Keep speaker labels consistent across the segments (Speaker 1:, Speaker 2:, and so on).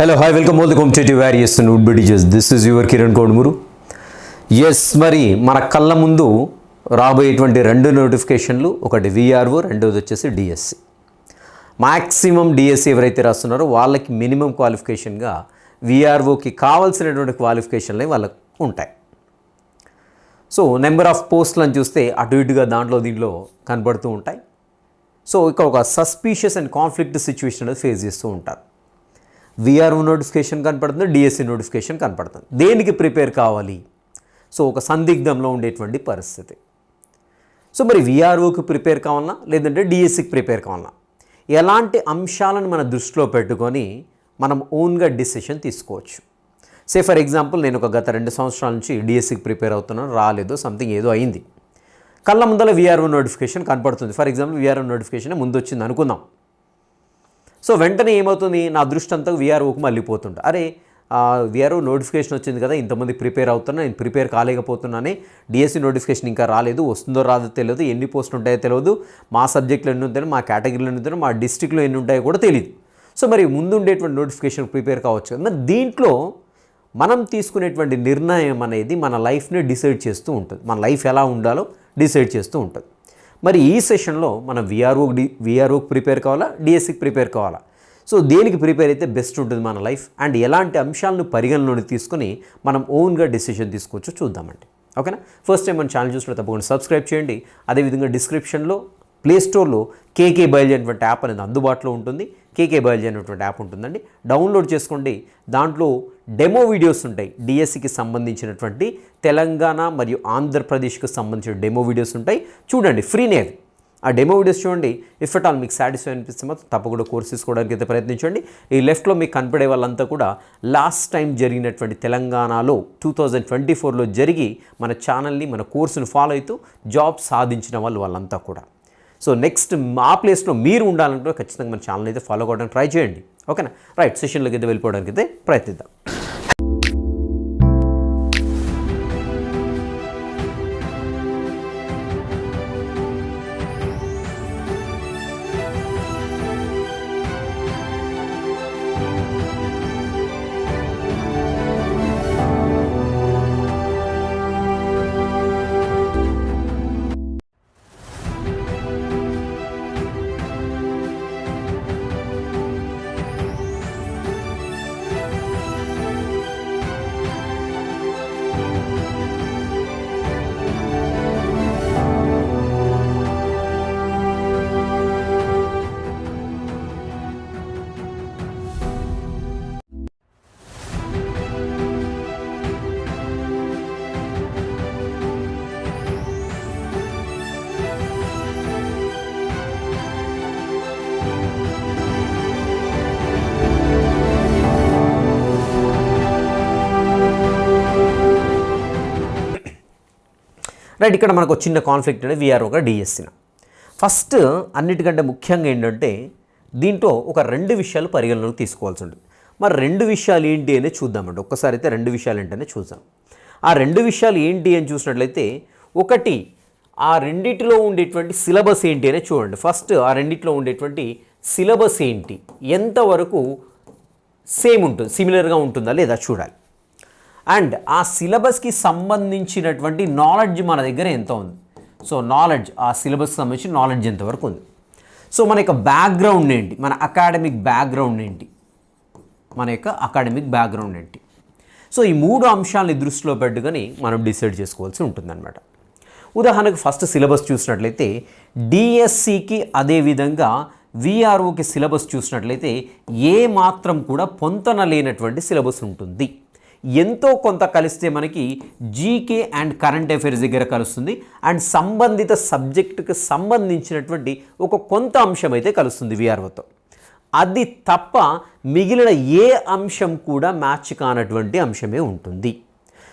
Speaker 1: Hello hi welcome all the competitive various would బిడిజెస్ this is your Kiran Kodumuru yes మరి మన కళ్ళ ముందు రాబోయేటువంటి రెండు నోటిఫికేషన్లు ఒకటి విఆర్ఓ రెండోది వచ్చేసి డిఎస్సి మ్యాక్సిమం డిఎస్సి ఎవరైతే రాస్తున్నారో వాళ్ళకి మినిమం క్వాలిఫికేషన్గా విఆర్ఓకి కావాల్సినటువంటి క్వాలిఫికేషన్లే వాళ్ళకు ఉంటాయి. సో నెంబర్ ఆఫ్ పోస్టులను చూస్తే అటు ఇటుగా దాంట్లో దీంట్లో కనబడుతూ ఉంటాయి. సో ఇక్కడ ఒక సస్పీషియస్ అండ్ కాన్ఫ్లిక్ట్ సిచ్యువేషన్ అనేది ఫేస్ చేస్తూ ఉంటారు. విఆర్ఓ నోటిఫికేషన్ కనపడుతుంది డిఎస్సి నోటిఫికేషన్ కనపడుతుంది. దేనికి ప్రిపేర్ కావాలి? సో ఒక సందిగ్ధంలో ఉండేటువంటి పరిస్థితి. సో మరి విఆర్ఓకి ప్రిపేర్ కావాలన్నా లేదంటే డిఎస్సికి ప్రిపేర్ కావాలన్నా ఎలాంటి అంశాలను మన దృష్టిలో పెట్టుకొని మనం ఓన్గా డిసిషన్ తీసుకోవచ్చు? సే ఫర్ ఎగ్జాంపుల్ నేను ఒక గత రెండు సంవత్సరాల నుంచి డిఎస్సికి ప్రిపేర్ అవుతున్నాను రాలేదు సంథింగ్ ఏదో అయింది. కళ్ళ ముందర విఆర్ఓ నోటిఫికేషన్ కనపడుతుంది. ఫర్ ఎగ్జాంపుల్ విఆర్ఓ నోటిఫికేషన్ ముందు వచ్చింది అనుకుందాం. సో వెంటనే ఏమవుతుంది? నా దృష్టి అంతా వీఆర్ఓకి మళ్ళీపోతుంటా. అరే వీఆర్ఓ నోటిఫికేషన్ వచ్చింది కదా ఇంతమంది ప్రిపేర్ అవుతున్నా నేను ప్రిపేర్ కాలేకపోతున్నానే డిఎస్సి నోటిఫికేషన్ ఇంకా రాలేదు. వస్తుందో రాదో తెలియదు. ఎన్ని పోస్టులు ఉంటాయో తెలియదు. మా సబ్జెక్టులు ఎన్ని ఉంటాయో మా కేటగిరీలో ఎన్ని ఉంటాయో మా డిస్టిక్లో ఎన్ని ఉంటాయో కూడా తెలియదు సో మరి ముందు ఉండేటువంటి నోటిఫికేషన్ ప్రిపేర్ కావచ్చు. కదా మరి దీంట్లో మనం తీసుకునేటువంటి నిర్ణయం అనేది మన లైఫ్ని డిసైడ్ చేస్తూ ఉంటుంది. మన లైఫ్ ఎలా ఉండాలో డిసైడ్ చేస్తూ ఉంటుంది. మరి ఈ సెషన్లో మనం విఆర్ఓ డి విఆర్ఓకి ప్రిపేర్ కావాలా? డిఎస్సికి ప్రిపేర్ కావాలా? సో దేనికి ప్రిపేర్ అయితే బెస్ట్ ఉంటుంది మన లైఫ్ అండ్ ఎలాంటి అంశాలను పరిగణలోకి తీసుకొని మనం ఓన్గా డెసిషన్ తీసుకోవచ్చో చూద్దామండి. ఓకేనా? ఫస్ట్ టైం మన ఛానల్ చూసినట్టు తప్పకుండా సబ్స్క్రైబ్ చేయండి. అదేవిధంగా డిస్క్రిప్షన్లో ప్లే స్టోర్లో కేకే బయలుజీ అనేటువంటి యాప్ అనేది అందుబాటులో ఉంటుంది. కేకే బయలుజీ అనేటువంటి యాప్ ఉంటుందండి. డౌన్లోడ్ చేసుకోండి. దాంట్లో డెమో వీడియోస్ ఉంటాయి. డిఎస్సికి సంబంధించినటువంటి తెలంగాణ మరియు ఆంధ్రప్రదేశ్కి సంబంధించిన డెమో వీడియోస్ ఉంటాయి. చూడండి ఫ్రీనే అవి ఆ డెమో వీడియోస్ చూడండి. ఇఫ్ అట్ ఆల్ మీకు సాటిస్ఫై అనిపిస్తే మాత్రం తప్పకుండా కోర్స్ తీసుకోవడానికి అయితే ప్రయత్నించండి. ఈ లెఫ్ట్లో మీకు కనపడే వాళ్ళంతా కూడా లాస్ట్ టైం జరిగినటువంటి తెలంగాణలో టూ థౌజండ్ ట్వంటీ ఫోర్లో జరిగి మన ఛానల్ని మన కోర్సును ఫాలో అవుతూ జాబ్ సాధించిన వాళ్ళు వాళ్ళంతా కూడా. సో నెక్స్ట్ మా ప్లేస్లో మీరు ఉండాలంటే ఖచ్చితంగా మన ఛానల్ అయితే ఫాలో అవ్వడానికి ట్రై చేయండి. ఓకేనా? రైట్ సెషన్లోకి అయితే వెళ్ళిపోవడానికి అయితే ప్రయత్నిద్దాం. రైట్ ఇక్కడ మనకు చిన్న కాన్ఫ్లిక్ట్ అనేది ఒక డిఎస్సిన ఫస్ట్ అన్నిటికంటే ముఖ్యంగా ఏంటంటే దీంట్లో ఒక రెండు విషయాలు పరిగణలోకి తీసుకోవాల్సి ఉంటుంది. మరి రెండు విషయాలు ఏంటి అనేది చూద్దామండి ఒక్కసారి అయితే రెండు విషయాలు ఏంటనే చూద్దాం. ఆ రెండు విషయాలు ఏంటి అని చూసినట్లయితే ఒకటి ఆ రెండిటిలో ఉండేటువంటి సిలబస్ ఏంటి అనేది చూడండి. ఫస్ట్ ఆ రెండిట్లో ఉండేటువంటి సిలబస్ ఏంటి? ఎంతవరకు సేమ్ ఉంటుంది సిమిలర్గా ఉంటుందా లేదా చూడాలి. అండ్ ఆ సిలబస్కి సంబంధించినటువంటి నాలెడ్జ్ మన దగ్గర ఎంత ఉంది? సో నాలెడ్జ్ ఆ సిలబస్కి సంబంధించిన నాలెడ్జ్ ఎంతవరకు ఉంది? సో మన యొక్క బ్యాక్గ్రౌండ్ ఏంటి? మన అకాడమిక్ బ్యాక్గ్రౌండ్ ఏంటి? మన యొక్క అకాడమిక్ బ్యాక్గ్రౌండ్ ఏంటి? సో ఈ మూడు అంశాలని దృష్టిలో పెట్టుకొని మనం డిసైడ్ చేసుకోవాల్సి ఉంటుందన్నమాట. ఉదాహరణకు ఫస్ట్ సిలబస్ చూసినట్లయితే డిఎస్సికి అదేవిధంగా విఆర్ఓకి సిలబస్ చూసినట్లయితే ఏ మాత్రం కూడా పొంతన లేనటువంటి సిలబస్ ఉంటుంది. ఎంతో కొంత కలిస్తే మనకి జీకే అండ్ కరెంట్ అఫైర్స్ దగ్గర కలుస్తుంది. అండ్ సంబంధిత సబ్జెక్టుకి సంబంధించినటువంటి ఒక కొంత అంశం అయితే కలుస్తుంది విఆర్ఓతో అది తప్ప మిగిలిన ఏ అంశం కూడా మ్యాచ్ కానటువంటి అంశమే ఉంటుంది.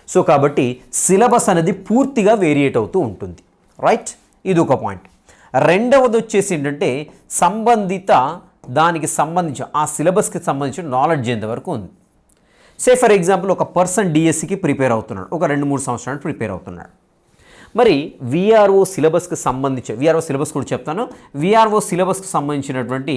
Speaker 1: సో కాబట్టి సిలబస్ అనేది పూర్తిగా వేరియేట్ అవుతూ ఉంటుంది. రైట్ ఇది ఒక పాయింట్ రెండవది వచ్చేసి ఏంటంటే సంబంధిత దానికి సంబంధించి ఆ సిలబస్కి సంబంధించిన నాలెడ్జ్ ఎంతవరకు ఉంది? సే ఫర్ ఎగ్జాంపుల్ ఒక పర్సన్ డిఎస్సికి ప్రిపేర్ అవుతున్నాడు. ఒక రెండు మూడు సంవత్సరాలు ప్రిపేర్ అవుతున్నాడు. మరి విఆర్ఓ సిలబస్కి సంబంధించి విఆర్ఓ సిలబస్ కూడా చెప్తాను. విఆర్ఓ సిలబస్కి సంబంధించినటువంటి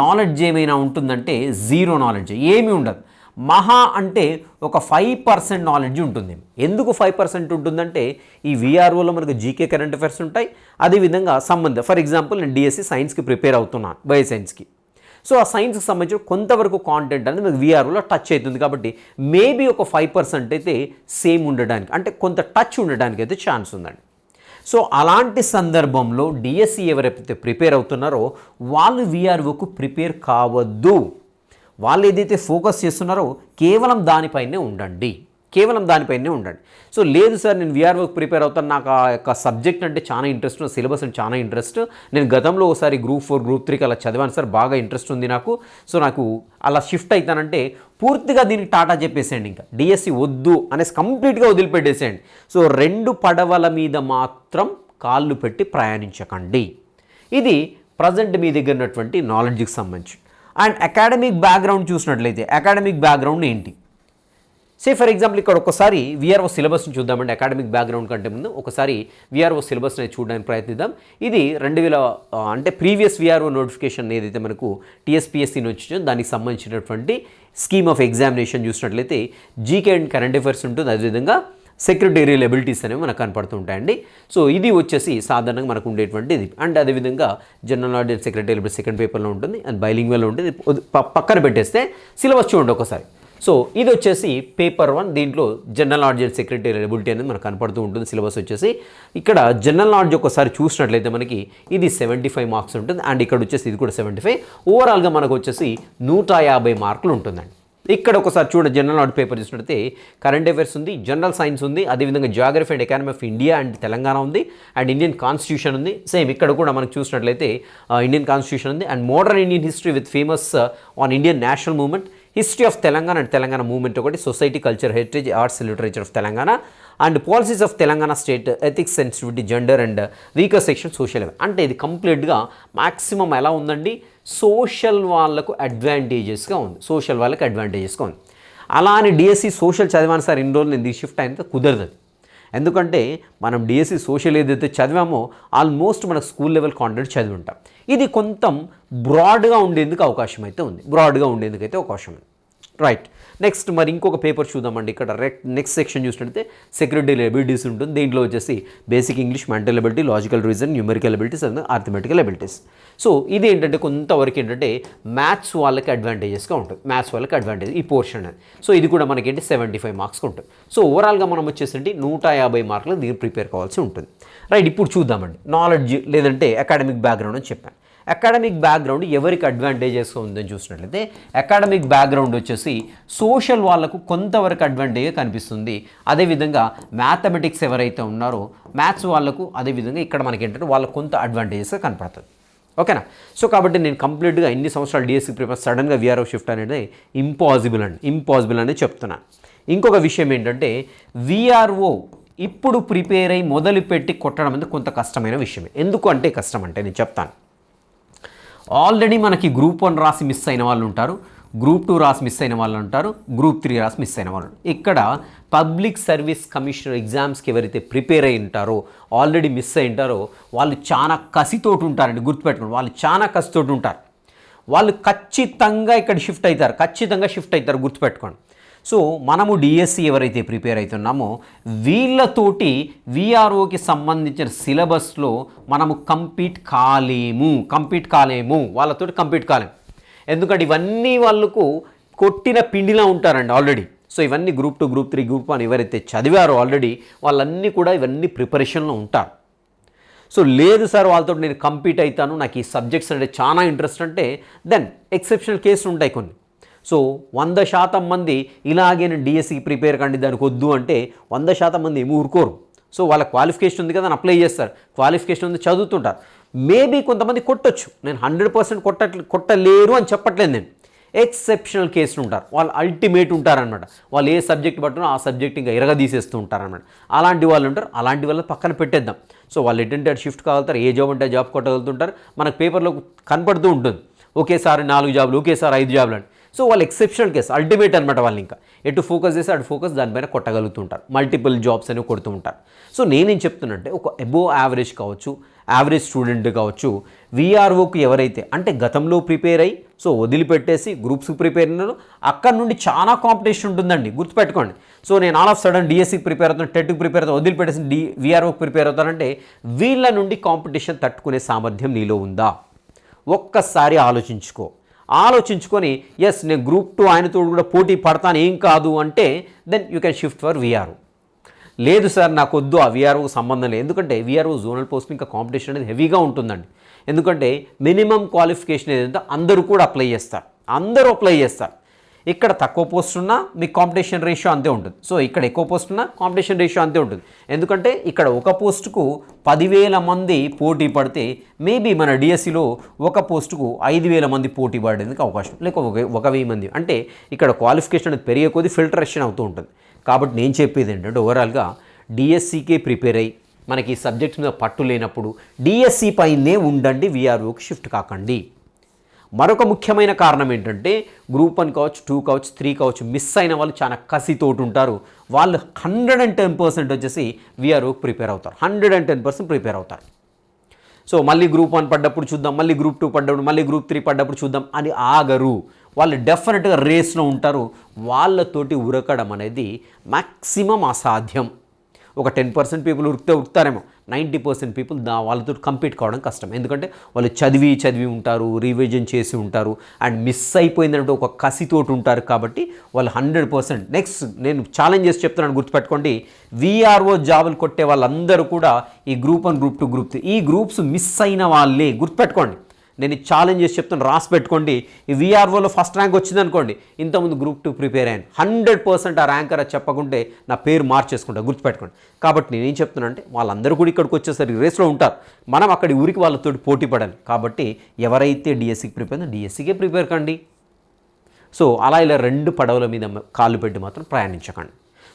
Speaker 1: నాలెడ్జ్ ఏమైనా ఉంటుందంటే జీరో నాలెడ్జ్ ఏమీ ఉండదు. మహా అంటే ఒక ఫైవ్ పర్సెంట్ నాలెడ్జ్ ఉంటుంది. ఎందుకు ఫైవ్ పర్సెంట్ ఉంటుందంటే ఈ విఆర్ఓలో మనకు జీకే కరెంట్ అఫైర్స్ ఉంటాయి. అదేవిధంగా సంబంధం ఫర్ ఎగ్జాంపుల్ నేను డిఎస్సి సైన్స్కి ప్రిపేర్ అవుతున్నాను బయో సైన్స్కి సో ఆ సైన్స్కి సంబంధించిన కొంతవరకు కాంటెంట్ అనేది మీకు విఆర్ఓలో టచ్ అవుతుంది కాబట్టి మేబీ ఒక ఫైవ్ పర్సెంట్ అయితే సేమ్ ఉండడానికి అంటే కొంత టచ్ ఉండడానికి అయితే ఛాన్స్ ఉందండి. సో అలాంటి సందర్భంలో డిఎస్సి ఎవరైతే ప్రిపేర్ అవుతున్నారో వాళ్ళు విఆర్ఓకు ప్రిపేర్ కావద్దు. వాళ్ళు ఏదైతే ఫోకస్ చేస్తున్నారో కేవలం దానిపైనే ఉండండి. కేవలం దానిపైనే ఉండండి. సో లేదు సార్ నేను విఆర్ఓకి ప్రిపేర్ అవుతాను. నాకు ఆ యొక్క సబ్జెక్ట్ అంటే చాలా ఇంట్రెస్ట్ సిలబస్ అంటే చాలా ఇంట్రెస్ట్ నేను గతంలో ఒకసారి గ్రూప్ ఫోర్ గ్రూప్ త్రీకి అలా చదివాను సార్. బాగా ఇంట్రెస్ట్ ఉంది నాకు. సో నాకు అలా షిఫ్ట్ అవుతానంటే పూర్తిగా దీనికి టాటా చెప్పేసేయండి ఇంకా. డిఎస్సి వద్దు అనేసి కంప్లీట్గా వదిలిపెట్టేసేయండి. సో రెండు పడవల మీద మాత్రం కాళ్ళు పెట్టి ప్రయాణించకండి. ఇది ప్రజెంట్ మీ దగ్గర ఉన్నటువంటి నాలెడ్జ్కి సంబంధించి. అండ్ అకాడమిక్ బ్యాక్గ్రౌండ్ చూసినట్లయితే అకాడమిక్ బ్యాక్గ్రౌండ్ ఏంటి? సే ఫర్ ఎగ్జాంపుల్ ఇక్కడ ఒకసారి విఆర్ఓ సిలబస్ని చూద్దామండి అకాడమిక్ బ్యాక్గ్రౌండ్ కంటే ముందు. ఒకసారి విఆర్ఓ సిలబస్ని చూడడానికి ప్రయత్నిద్దాం. ఇది రెండు వేల అంటే ప్రీవియస్ విఆర్ఓ నోటిఫికేషన్ ఏదైతే మనకు టీఎస్పీఎస్సీ వచ్చిందో దానికి సంబంధించినటువంటి స్కీమ్ ఆఫ్ ఎగ్జామినేషన్ చూసినట్లయితే జీకే అండ్ కరెంట్ అఫైర్స్ ఉంటుంది. అదేవిధంగా సెక్రటేరియల్ ఎబిలిటీస్ అనేవి మనకు కనపడుతూ ఉంటాయండి. సో ఇది వచ్చేసి సాధారణంగా మనకు ఉండేటువంటి ఇది అండ్ అదేవిధంగా general knowledge secretarial secretary second పేపర్లో ఉంటుంది. అండ్ బైలింగ్వెల్లో ఉంటుంది. పక్కన పెట్టేస్తే సిలబస్ చూడండి ఒకసారి. సో ఇది వచ్చేసి పేపర్ వన్ దీంట్లో general knowledge and secretary eligibility అనేది మనకు కనపడుతూ ఉంటుంది సిలబస్ వచ్చేసి. ఇక్కడ జనరల్ నాలెడ్జ్ ఒకసారి చూసినట్లయితే మనకి ఇది సెవెంటీ ఫైవ్ మార్క్స్ ఉంటుంది అండ్ ఇక్కడ వచ్చేసి ఇది కూడా సెవెంటీ ఫైవ్. ఓవరాల్గా మనకు వచ్చేసి నూట యాభై మార్కులు ఉంటుందండి. ఇక్కడ ఒకసారి చూడండి జనరల్ నాలెడ్జ్ పేపర్ చూసినట్లయితే కరెంట్ అఫైర్స్ ఉంది జనరల్ సైన్స్ ఉంది అదేవిధంగా geography and economy of India and Telangana ఉంది అండ్ ఇండియన్ కాన్స్టిట్యూషన్ ఉంది. సేమ్ ఇక్కడ కూడా మనకు చూసినట్లయితే ఇండియన్ కాన్స్టిట్యూషన్ ఉంది and modern Indian history with famous on Indian national movement history of Telangana and Telangana movement ఒకటి society culture heritage arts literature of Telangana and policies of Telangana state ethics sensitivity gender and weaker section social అంటే ఇది కంప్లీట్గా maximum ఎలా ఉందండి? Social వాళ్ళకు అడ్వాంటేజెస్గా ఉంది. Social వాళ్ళకి అడ్వాంటేజెస్గా ఉంది. అలా అని డిఎస్సి సోషల్ చదివాను సార్ ఇన్ని రోజులు నేను షిఫ్ట్ అయినంత కుదరదు ఎందుకంటే మనం డిఎస్సి సోషల్ ఏదైతే చదివామో ఆల్మోస్ట్ మనకు స్కూల్ లెవెల్ కాంటెంట్ చదివి ఉంటాం. ఇది కొంత బ్రాడ్గా ఉండేందుకు అవకాశం అయితే ఉంది. బ్రాడ్గా ఉండేందుకు అయితే అవకాశం ఉంది. రైట్ నెక్స్ట్ మరి ఇంకొక పేపర్ చూద్దామండి. ఇక్కడ నెక్స్ట్ సెక్షన్ చూసినట్లయితే సెక్యూరిటీ ఎబిలిటీస్ ఉంటుంది. దీంట్లో వచ్చేసి basic English mental ability logical reason numerical abilities and arithmetical abilities so ఇది ఏంటంటే కొంతవరకు ఏంటంటే మ్యాథ్స్ వాళ్ళకి అడ్వాంటేజెస్గా ఉంటుంది. మ్యాథ్స్ వాళ్ళకి అడ్వాంటేజ్ ఈ పోర్షన్ సో ఇది కూడా మనకేంటి? సెవెంటీ ఫైవ్ మార్క్స్ ఉంటుంది. సో ఓవరాల్గా మనం వచ్చేసి నూట యాభై మార్కులు దీన్ని ప్రిపేర్ కావాల్సి ఉంటుంది. రైట్ ఇప్పుడు చూద్దామండి. నాలెడ్జ్ లేదంటే అకాడమిక్ బ్యాక్గ్రౌండ్ అని చెప్పాను. అకాడమిక్ బ్యాక్గ్రౌండ్ ఎవరికి అడ్వాంటేజెస్ ఉందని చూసినట్లయితే అకాడమిక్ బ్యాక్గ్రౌండ్ వచ్చేసి సోషల్ వాళ్ళకు కొంతవరకు అడ్వాంటేజ్ కనిపిస్తుంది. అదేవిధంగా మ్యాథమెటిక్స్ ఎవరైతే ఉన్నారో మ్యాథ్స్ వాళ్ళకు అదేవిధంగా ఇక్కడ మనకి ఏంటంటే వాళ్ళకు కొంత అడ్వాంటేజెస్ కనపడుతుంది ఓకేనా సో కాబట్టి నేను కంప్లీట్గా ఇన్ని సంవత్సరాలు డిఎస్సి ప్రిపేర్ సడన్గా విఆర్ఓ షిఫ్ట్ అనేది ఇంపాసిబుల్ అండి ఇంపాసిబుల్ అనేది చెప్తున్నాను. ఇంకొక విషయం ఏంటంటే విఆర్ఓ ఇప్పుడు ప్రిపేర్ అయ్యి మొదలుపెట్టి కొట్టడం అనేది కొంత కష్టమైన విషయమే. ఎందుకు అంటే కష్టం అంటే నేను చెప్తాను. ఆల్రెడీ మనకి గ్రూప్ వన్ రాసి మిస్ అయిన వాళ్ళు ఉంటారు. గ్రూప్ టూ రాసి మిస్ అయిన వాళ్ళు ఉంటారు. గ్రూప్ త్రీ రాసి మిస్ అయిన వాళ్ళు ఇక్కడ పబ్లిక్ సర్వీస్ కమిషనర్ ఎగ్జామ్స్కి ఎవరైతే ప్రిపేర్ అయి ఉంటారో ఆల్రెడీ మిస్ అయి ఉంటారో వాళ్ళు చాలా కసితోటి ఉంటారండి. గుర్తుపెట్టుకోండి. వాళ్ళు చాలా కసితోటి ఉంటారు. వాళ్ళు ఖచ్చితంగా ఇక్కడ షిఫ్ట్ అవుతారు. ఖచ్చితంగా షిఫ్ట్ అవుతారు. గుర్తుపెట్టుకోండి. సో మనము డిఎస్సి ఎవరైతే ప్రిపేర్ అవుతున్నామో వీళ్ళతోటి విఆర్ఓకి సంబంధించిన సిలబస్లో మనము కంప్లీట్ కాలేము కంప్లీట్ కాలేము వాళ్ళతోటి కంప్లీట్ కాలేము. ఎందుకంటే ఇవన్నీ వాళ్ళకు కొట్టిన పిండిలా ఉంటారండి ఆల్రెడీ. సో ఇవన్నీ group two group three group one ఎవరైతే చదివారో ఆల్రెడీ వాళ్ళన్నీ కూడా ఇవన్నీ ప్రిపరేషన్లో ఉంటారు. సో లేదు సార్ వాళ్ళతో నేను కంప్లీట్ అవుతాను నాకు ఈ సబ్జెక్ట్స్ అంటే చాలా ఇంట్రెస్ట్ అంటే దెన్ ఎక్సెప్షనల్ కేసులు ఉంటాయి కొన్ని. సో వంద శాతం మంది ఇలాగే నేను డిఎస్సి ప్రిపేర్ కండి దానికి వద్దు అంటే వంద శాతం మంది ఏమి ఊరుకోరు. సో వాళ్ళ క్వాలిఫికేషన్ ఉంది కదా అని అప్లై చేస్తారు. క్వాలిఫికేషన్ ఉంది చదువుతుంటారు. మేబీ కొంతమంది కొట్టొచ్చు. నేను హండ్రెడ్ పర్సెంట్ కొట్ట కొట్టలేరు అని చెప్పట్లేదు నేను. ఎక్సెప్షనల్ కేసులు ఉంటారు. వాళ్ళు అల్టిమేట్ ఉంటారనమాట వాళ్ళు ఏ సబ్జెక్ట్ పట్టునో ఆ సబ్జెక్ట్ ఇంకా ఎరగదీసేస్తూ ఉంటారనమాట అలాంటి వాళ్ళు ఉంటారు. అలాంటి వాళ్ళని పక్కన పెట్టేద్దాం. సో వాళ్ళు ఎటంటే షిఫ్ట్ కాగలుగుతారు. ఏ జాబ్ అంటే జాబ్ కొట్టగలుగుతుంటారు. మనకు పేపర్లో కనపడుతూ ఉంటుంది. ఒకేసారి నాలుగు జాబులు ఒకేసారి ఐదు జాబులు అని. సో వాళ్ళు ఎక్సెప్షనల్ కేసు అల్టిమేట్ అనమాట వాళ్ళు ఇంకా. ఎటు ఫోకస్ చేస్తే అటు ఫోకస్ దానిపైన కొట్టగలుగుతుంటారు. మల్టిపుల్ జాబ్స్ అనేవి కొడుతూ ఉంటారు సో నేనేం చెప్తున్నంటే ఒక అబోవ్ యావరేజ్ కావచ్చు యావరేజ్ స్టూడెంట్ కావచ్చు విఆర్ఓకి ఎవరైతే అంటే గతంలో ప్రిపేర్ అయ్యి సో వదిలిపెట్టేసి గ్రూప్స్కి ప్రిపేర్ అయినారు అక్కడ నుండి చాలా కాంపిటీషన్ ఉంటుందండి. గుర్తుపెట్టుకోండి. సో నేను ఆల్ ఆఫ్ సడన్ డిఎస్సికి ప్రిపేర్ అవుతాను టెట్కి ప్రిపేర్ అవుతాను వదిలిపెట్టేసి డి విఆర్ఓకి ప్రిపేర్ అవుతానంటే వీళ్ళ నుండి కాంపిటీషన్ తట్టుకునే సామర్థ్యం నీలో ఉందా? ఒక్కసారి ఆలోచించుకో. ఆలోచించుకొని ఎస్ నేను గ్రూప్ టూ ఆయనతో కూడా పోటీ పడతాను ఏం కాదు అంటే then you can shift for VRO లేదు సార్ నాకు వద్దు ఆ విఆర్ఓ సంబంధం లేదు. ఎందుకంటే విఆర్ఓ జోనల్ పోస్ట్ ఇంకా కాంపిటీషన్ అనేది హెవీగా ఉంటుందండి. ఎందుకంటే మినిమం క్వాలిఫికేషన్ ఏదంటే అందరూ కూడా అప్లై చేస్తారు. అందరూ అప్లై చేస్తారు. ఇక్కడ తక్కువ పోస్ట్ ఉన్నా మీకు కాంపిటీషన్ రేషియో అంతే ఉంటుంది. సో ఇక్కడ ఎక్కువ పోస్ట్ ఉన్నా కాంపిటీషన్ రేషియో అంతే ఉంటుంది. ఎందుకంటే ఇక్కడ ఒక పోస్టుకు పదివేల మంది పోటీ పడితే మేబీ మన డిఎస్సిలో ఒక పోస్టుకు ఐదు వేల మంది పోటీ పడేందుకు అవకాశం లేక ఒక ఒక వెయ్యి మంది. అంటే ఇక్కడ క్వాలిఫికేషన్ అనేది పెరిగే కొద్దీ ఫిల్టరేషన్ అవుతూ ఉంటుంది. కాబట్టి నేను చెప్పేది ఏంటంటే ఓవరాల్గా డిఎస్సికే ప్రిపేర్ అయ్యి మనకి ఈ సబ్జెక్ట్ మీద పట్టు లేనప్పుడు డిఎస్సి పైనే ఉండండి. విఆర్ఓకి షిఫ్ట్ కాకండి. మరొక ముఖ్యమైన కారణం ఏంటంటే గ్రూప్ వన్ కావచ్చు టూ కావచ్చు త్రీ కావచ్చు మిస్ అయిన వాళ్ళు చాలా కసితోటి ఉంటారు వాళ్ళు హండ్రెడ్ అండ్ టెన్ పర్సెంట్ వచ్చేసి విఆర్ ప్రిపేర్ అవుతారు. Hundred and ten percent prepare అవుతారు. సో మళ్ళీ గ్రూప్ వన్ పడ్డప్పుడు చూద్దాం మళ్ళీ గ్రూప్ టూ పడ్డప్పుడు మళ్ళీ గ్రూప్ త్రీ పడ్డప్పుడు చూద్దాం అని ఆగరు. వాళ్ళు డెఫినెట్గా రేస్లో ఉంటారు. వాళ్ళతోటి ఉరకడం అనేది మ్యాక్సిమం అసాధ్యం. ఒక టెన్ పర్సెంట్ పీపుల్ ఉరికితే ఉరుకుతారేమో నైంటీ పర్సెంట్ పీపుల్ దా వాళ్ళతో కంపీట్ కావడం కష్టం. ఎందుకంటే వాళ్ళు చదివి చదివి ఉంటారు రివిజన్ చేసి ఉంటారు అండ్ మిస్ అయిపోయిందంటే ఒక కసితోటి ఉంటారు కాబట్టి వాళ్ళు హండ్రెడ్ పర్సెంట్. నెక్స్ట్ నేను ఛాలెంజ్ చేసి చెప్తున్నాను గుర్తుపెట్టుకోండి. విఆర్ఓ జాబులు కొట్టే వాళ్ళందరూ కూడా ఈ group one group two group three. ఈ గ్రూప్స్ మిస్ అయిన వాళ్ళే. గుర్తుపెట్టుకోండి. నేను ఛాలెంజ్ చేసి చెప్తాను రాసి పెట్టుకోండి. ఈ విఆర్ఓలో ఫస్ట్ ర్యాంక్ వచ్చిందనుకోండి ఇంతకుముందు గ్రూప్ టూ ప్రిపేర్ అయ్యాను. హండ్రెడ్ పర్సెంట్ ఆ ర్యాంకర్ అది చెప్పకుంటే నా పేరు మార్చేసుకుంటా గుర్తుపెట్టుకోండి. కాబట్టి నేనేం చెప్తున్నా అంటే వాళ్ళందరూ కూడా ఇక్కడికి వచ్చేసరికి రేస్లో ఉంటారు. మనం అక్కడి ఊరికి వాళ్ళతో పోటీ పడాలి. కాబట్టి ఎవరైతే డిఎస్సికి ప్రిపేర్ డిఎస్సికే ప్రిపేర్ కండి. సో అలా ఇలా రెండు పడవల మీద కాళ్ళు పెట్టి మాత్రం ప్రయాణించకండి.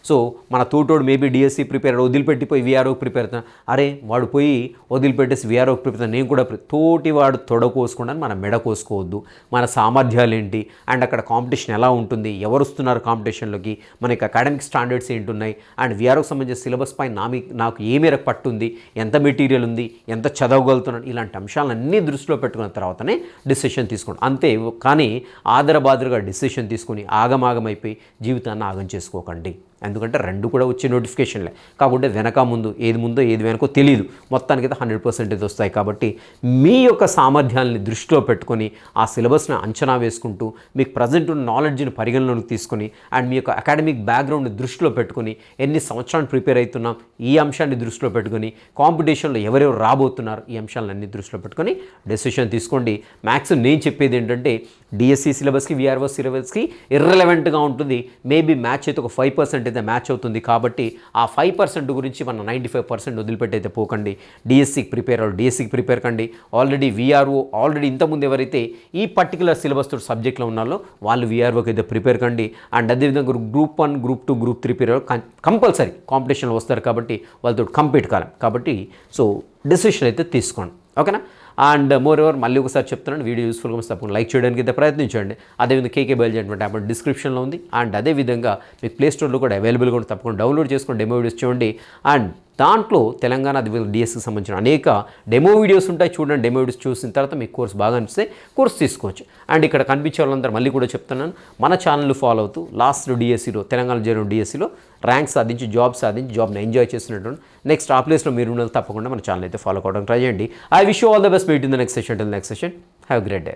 Speaker 1: సో మన తోటోడు మేబీ డిఎస్సి ప్రిపేర్ వదిలిపెట్టిపోయి విఆర్ఓకి ప్రిపేర్ అవుతాను అరే వాడు పోయి వదిలిపెట్టేసి విఆర్ఓకి ప్రిపేర్ అవుతాను నేను కూడా తోటి వాడు తొడ కోసుకుంటాను మన మెడ కోసుకోవద్దు. మన సామర్థ్యాలు ఏంటి అండ్ అక్కడ కాంపిటీషన్ ఎలా ఉంటుంది? ఎవరు వస్తున్నారు కాంపిటీషన్లోకి? మనకి అకాడమిక్ స్టాండర్డ్స్ ఏంటి ఉన్నాయి అండ్ విఆర్ఓకి సంబంధించిన సిలబస్ పై నా మీ- నాకు ఏ మేరకు పట్టుంది? ఎంత మెటీరియల్ ఉంది? ఎంత చదవగలుగుతున్నాను? ఇలాంటి అంశాలన్నీ దృష్టిలో పెట్టుకున్న తర్వాతనే డిసిషన్ తీసుకోండి. అంతే కానీ ఆదరబాదరగా డిసిషన్ తీసుకొని ఆగమాగమైపోయి జీవితాన్ని ఆగం చేసుకోకండి. ఎందుకంటే రెండు కూడా వచ్చే నోటిఫికేషన్లే. కాకుండా వెనక ముందు ఏది ముందో ఏది వెనకో తెలియదు మొత్తానికి అయితే హండ్రెడ్ పర్సెంటేజ్ వస్తాయి కాబట్టి మీ యొక్క సామర్థ్యాలని దృష్టిలో పెట్టుకొని ఆ సిలబస్ని అంచనా వేసుకుంటూ మీకు ప్రజెంట్ ఉన్న నాలెడ్జ్ని పరిగణలోకి తీసుకొని అండ్ మీ యొక్క అకాడమిక్ బ్యాక్గ్రౌండ్ని దృష్టిలో పెట్టుకొని ఎన్ని సంవత్సరాలు ప్రిపేర్ అవుతున్నాం ఈ అంశాన్ని దృష్టిలో పెట్టుకొని కాంపిటీషన్లో ఎవరెవరు రాబోతున్నారు ఈ అంశాలన్నీ దృష్టిలో పెట్టుకొని డెసిషన్ తీసుకోండి. మ్యాక్సిమం నేను చెప్పేది ఏంటంటే డిఎస్సి సిలబస్కి విఆర్ఓ సిలబస్కి ఇర్రెలవెంట్గా ఉంటుంది. మేబీ మ్యాచ్ అయితే ఒక ఫైవ్ పర్సెంట్ అయితే మ్యాచ్ అవుతుంది. కాబట్టి ఆ ఫైవ్ పర్సెంట్ గురించి మనం నైంటీ ఫైవ్ పర్సెంట్ వదిలిపెట్టయితే పోకండి. డిఎస్సికి ప్రిపేర్ అవ్వాలి. డిఎస్సికి ప్రిపేర్ కండి. ఆల్రెడీ విఆర్ఓ ఆల్రెడీ ఇంతకుముందు ఎవరైతే ఈ పర్టికులర్ సిలబస్ తోటి సబ్జెక్ట్లో ఉన్నారో వాళ్ళు విఆర్ఓకి అయితే ప్రిపేర్ కండి. అండ్ అదేవిధంగా group one group two group three prepare compulsory కాంపిటీషన్లో వస్తారు కాబట్టి వాళ్ళతో కంపీట్ కాలం. కాబట్టి సో డెసిషన్ అయితే తీసుకోండి. ఓకేనా అండ్ మోర్ ఓవర్ మళ్ళీ ఒకసారి చెప్తున్నాను వీడియో యూస్ఫుల్గా తప్పకుండా లైక్ చేయడానికి అయితే ప్రయత్నించండి. అదేవిధంగా కేకే బయలు అంటే యాప్ డిస్క్రిప్షన్లో ఉంది. అండ్ అదేవిధంగా మీకు ప్లే స్టోర్లో కూడా అవైలబుల్గా ఉంటుంది తప్పకుండా డౌన్లోడ్ చేసుకొని డెమో వీడియోస్ చూడండి. అండ్ దాంట్లో తెలంగాణ అది డిఎస్కి సంబంధించిన అనేక డెమో వీడియోస్ ఉంటాయి. చూడండి డెమో వీడియోస్ చూసిన తర్వాత మీకు కోర్స్ బాగా అనిపిస్తే కోర్స్ తీసుకోవచ్చు. అండ్ ఇక్కడ కనిపించే వాళ్ళందరూ మళ్ళీ కూడా చెప్తున్నాను మన ఛానల్ ఫాలో అవుతూ లాస్ట్ డిఎస్సిలో తెలంగాణ జరిగిన డిఎస్సిలో ర్యాంక్ సాధించి జాబ్ సాధించి జాబ్ని ఎంజాయ్ చేస్తున్నటువంటి నెక్స్ట్ ఆ ప్లేస్లో మీరు ఉన్నది తప్పకుండా మన ఛానల్ అయితే ఫాలో అవ్వడం ట్రై చేయండి. I wish all the best meet in the next session till next session have great day